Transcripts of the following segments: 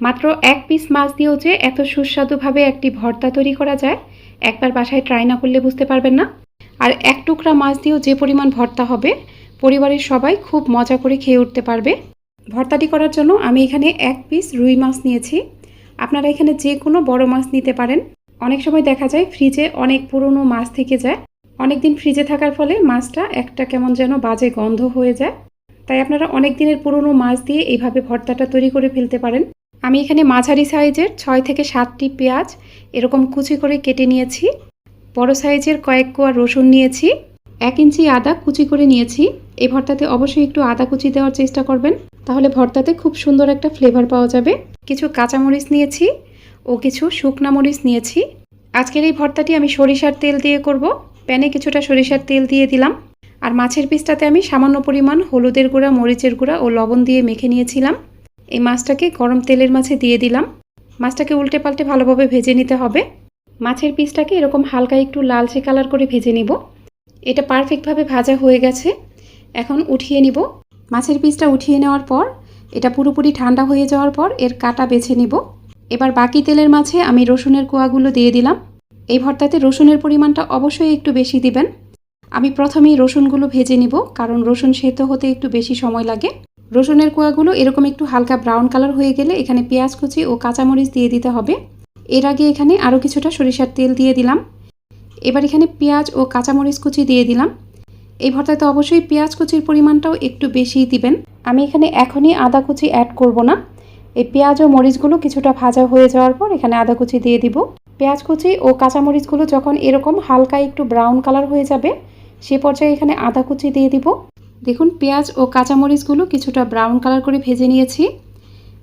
মাত্র এক পিস মাছ দিয়েও যে এত সুস্বাদুভাবে একটি ভর্তা তৈরি করা যায়, একবার বাসায় ট্রাই না করলে বুঝতে পারবেন না। আর এক টুকরা মাছ দিয়েও যে পরিমাণ ভর্তা হবে, পরিবারের সবাই খুব মজা করে খেয়ে উঠতে পারবে। ভর্তাটি করার জন্য আমি এখানে এক পিস রুই মাছ নিয়েছি। আপনারা এখানে যে কোনো বড় মাছ নিতে পারেন। অনেক সময় দেখা যায় ফ্রিজে অনেক পুরনো মাছ থেকে যায়। অনেক দিন ফ্রিজে থাকার ফলে মাছটা একটা কেমন যেন বাজে গন্ধ হয়ে যায়। তাই আপনারা অনেক দিনের পুরনো মাছ দিয়ে এইভাবে ভর্তাটা তৈরি করে ফেলতে পারেন। আমি এখানে মাঝারি সাইজের ছয় থেকে সাতটি পেঁয়াজ এরকম কুচি করে কেটে নিয়েছি। বড় সাইজের কয়েক কোয়া রসুন নিয়েছি। এক ইঞ্চি আদা কুচি করে নিয়েছি। এই ভর্তাতে অবশ্যই একটু আদা কুচি দেওয়ার চেষ্টা করবেন। তাহলে ভর্তাতে খুব সুন্দর একটা ফ্লেভার পাওয়া যাবে। কিছু কাঁচামরিচ নিয়েছি ও কিছু শুকনা মরিচ নিয়েছি। আজকের এই ভর্তাটি আমি সরিষার তেল দিয়ে করব। প্যানে কিছুটা সরিষার তেল দিয়ে দিলাম। আর মাছের পিসটাতে আমি সামান্য পরিমাণ হলুদের গুঁড়া, মরিচের গুঁড়া ও লবণ দিয়ে মেখে নিয়েছিলাম। এই মাছটাকে গরম তেলের মাঝে দিয়ে দিলাম। মাছটাকে উল্টে পাল্টে ভালোভাবে ভেজে নিতে হবে। মাছের পিসটাকে এরকম হালকা একটু লালচে কালার করে ভেজে নিব। এটা পারফেক্টভাবে ভাজা হয়ে গেছে। এখন উঠিয়ে নিব। মাছের পিসটা উঠিয়ে নেওয়ার পর, এটা পুরোপুরি ঠান্ডা হয়ে যাওয়ার পর এর কাটা বেছে নিব। এবার বাকি তেলের মাঝে আমি রসুনের কোয়াগুলো দিয়ে দিলাম। এই ভর্তাতে রসুনের পরিমাণটা অবশ্যই একটু বেশি দিবেন। আমি প্রথমেই রসুনগুলো ভেজে নিব, কারণ রসুন সেদ্ধ হতে একটু বেশি সময় লাগে। রসুনের কোয়াগুলো এরকম একটু হালকা ব্রাউন কালার হয়ে গেলে এখানে পেঁয়াজ কুচি ও কাঁচামরিচ দিয়ে দিতে হবে। এর আগে এখানে আরও কিছুটা সরিষার তেল দিয়ে দিলাম। এবার এখানে পেঁয়াজ ও কাঁচামরিচ কুচি দিয়ে দিলাম। এই ভর্তাতে অবশ্যই পেঁয়াজ কুচির পরিমাণটাও একটু বেশিই দিবেন। আমি এখানে এখনই আদা কুচি অ্যাড করব না। এই পেঁয়াজ ও মরিচগুলো কিছুটা ভাজা হয়ে যাওয়ার পর এখানে আদা কুচি দিয়ে দিব। পেঁয়াজ কুচি ও কাঁচামরিচগুলো যখন এরকম হালকা একটু ব্রাউন কালার হয়ে যাবে, সে পর্যায়ে এখানে আদা কুচি দিয়ে দিব। দেখুন, পেঁয়াজ ও কাঁচামরিচগুলো কিছুটা ব্রাউন কালার করে ভেজে নিয়েছি।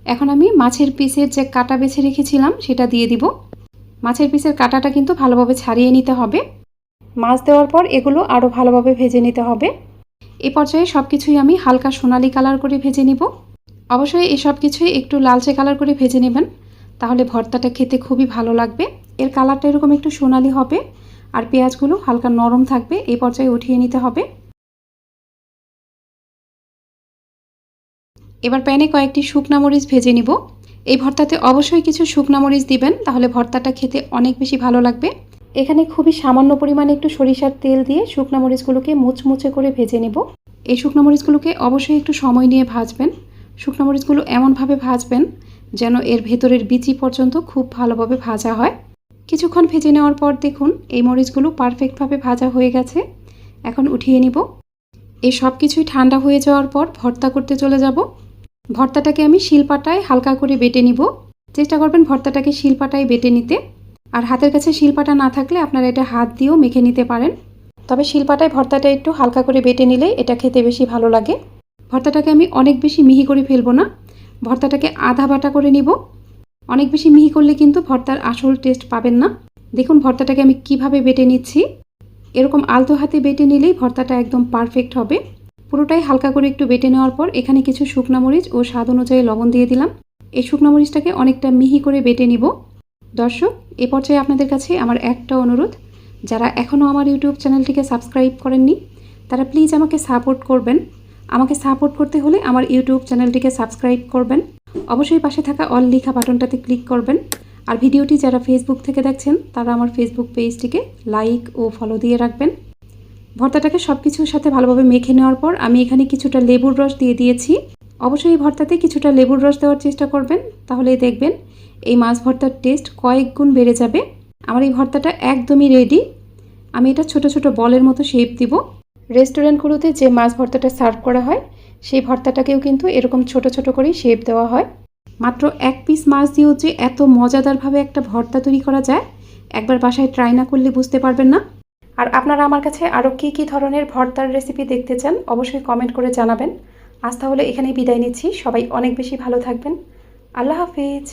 এখন আমি মাছের পিসের যে কাটা বেছে রেখেছিলাম, সেটা দিয়ে দিব। মাছের পিসের কাটাটা কিন্তু ভালোভাবে ছাড়িয়ে নিতে হবে। মাছ দেওয়ার পর এগুলো আরও ভালোভাবে ভেজে নিতে হবে। এ পর্যায়ে সব কিছুই আমি হালকা সোনালি কালার করে ভেজে নিব। অবশ্যই এসব কিছুই একটু লালচে কালার করে ভেজে নেবেন। তাহলে ভর্তাটা খেতে খুবই ভালো লাগবে। এর কালারটা এরকম একটু সোনালি হবে। আর পেঁয়াজগুলো হালকা নরম থাকবে। এই পর্যায়ে উঠিয়ে নিতে হবে। এবার প্যানে কয়েকটি শুকনা মরিচ ভেজে নিব। এই ভর্তাতে অবশ্যই কিছু শুকনা মরিচ দিবেন, তাহলে ভর্তাটা খেতে অনেক বেশি ভালো লাগবে। এখানে খুবই সামান্য পরিমাণে একটু সরিষার তেল দিয়ে শুকনা মরিচগুলোকে মুচমুচে করে ভেজে নেব। এই শুকনো মরিচগুলোকে অবশ্যই একটু সময় নিয়ে ভাজবেন। শুকনো মরিচগুলো এমনভাবে ভাজবেন যেন এর ভেতরের বিচি পর্যন্ত খুব ভালোভাবে ভাজা হয়। কিছুক্ষণ ভেজে নেওয়ার পর দেখুন, এই মরিচগুলো পারফেক্টভাবে ভাজা হয়ে গেছে। এখন উঠিয়ে নিব। এই সব কিছুই ঠান্ডা হয়ে যাওয়ার পর ভর্তা করতে চলে যাব। ভর্তাটাকে আমি শিলপাটায় হালকা করে বেটে নিব। চেষ্টা করবেন ভর্তাটাকে শিলপাটায় বেটে নিতে। আর হাতের কাছে শিলপাটা না থাকলে আপনারা এটা হাত দিয়েও মেখে নিতে পারেন। তবে শিলপাটায় ভর্তাটা একটু হালকা করে বেটে নিলে এটা খেতে বেশি ভালো লাগে। ভর্তাটাকে আমি অনেক বেশি মিহি করে ফেলব না। ভর্তাটাকে আধা বাটা করে নিব। অনেক বেশি মিহি করলে কিন্তু ভর্তার আসল টেস্ট পাবেন না। দেখুন ভর্তাটাকে আমি কীভাবে বেটে নিচ্ছি। এরকম আলতো হাতে বেটে নিলেই ভর্তাটা একদম পারফেক্ট হবে। পুরোটাই হালকা করে একটু বেটে নেওয়ার পর এখানে কিছু শুকনা মরিচ ও স্বাদ অনুযায়ী লবণ দিয়ে দিলাম। এই শুকনা মরিচটাকে অনেকটা মিহি করে বেটে নিব। দর্শক, এ পর্যায়ে আপনাদের কাছে আমার একটা অনুরোধ। যারা এখনও আমার ইউটিউব চ্যানেলটিকে সাবস্ক্রাইব করেননি, তারা প্লিজ আমাকে সাপোর্ট করবেন। আমাকে সাপোর্ট করতে হলে আমার ইউটিউব চ্যানেলটিকে সাবস্ক্রাইব করবেন। অবশ্যই পাশে থাকা অল লেখা বাটনটাতে ক্লিক করবেন। আর ভিডিওটি যারা ফেসবুক থেকে দেখছেন, তারা আমার ফেসবুক পেজটিকে লাইক ও ফলো দিয়ে রাখবেন। ভর্তাটাকে সব কিছুর সাথে ভালোভাবে মেখে নেওয়ার পর আমি এখানে কিছুটা লেবুর রস দিয়ে দিয়েছি। অবশ্যই এই ভর্তাতে কিছুটা লেবুর রস দেওয়ার চেষ্টা করবেন। তাহলে দেখবেন এই মাছ ভর্তার টেস্ট কয়েক গুণ বেড়ে যাবে। আমার এই ভর্তাটা একদমই রেডি আমি এটা ছোট ছোট বলের মতো শেপ দিব। রেস্টুরেন্টগুলোতে যে মাছ ভর্তাটা সার্ভ করা হয়, সেই ভর্তাটাকেও কিন্তু এরকম ছোট ছোট করেই শেপ দেওয়া হয়। মাত্র এক পিস মাছ দিয়েও যে এত মজাদারভাবে একটা ভর্তা তৈরি করা যায়, একবার বাসায় ট্রাই না করলে বুঝতে পারবেন না। আর আপনারা আমার কাছে আরও কী কী ধরনের ভর্তার রেসিপি দেখতে চান, অবশ্যই কমেন্ট করে জানাবেন। আজ তাহলে এখানেই বিদায় নিচ্ছি। সবাই অনেক বেশি ভালো থাকবেন। আল্লাহ হাফিজ।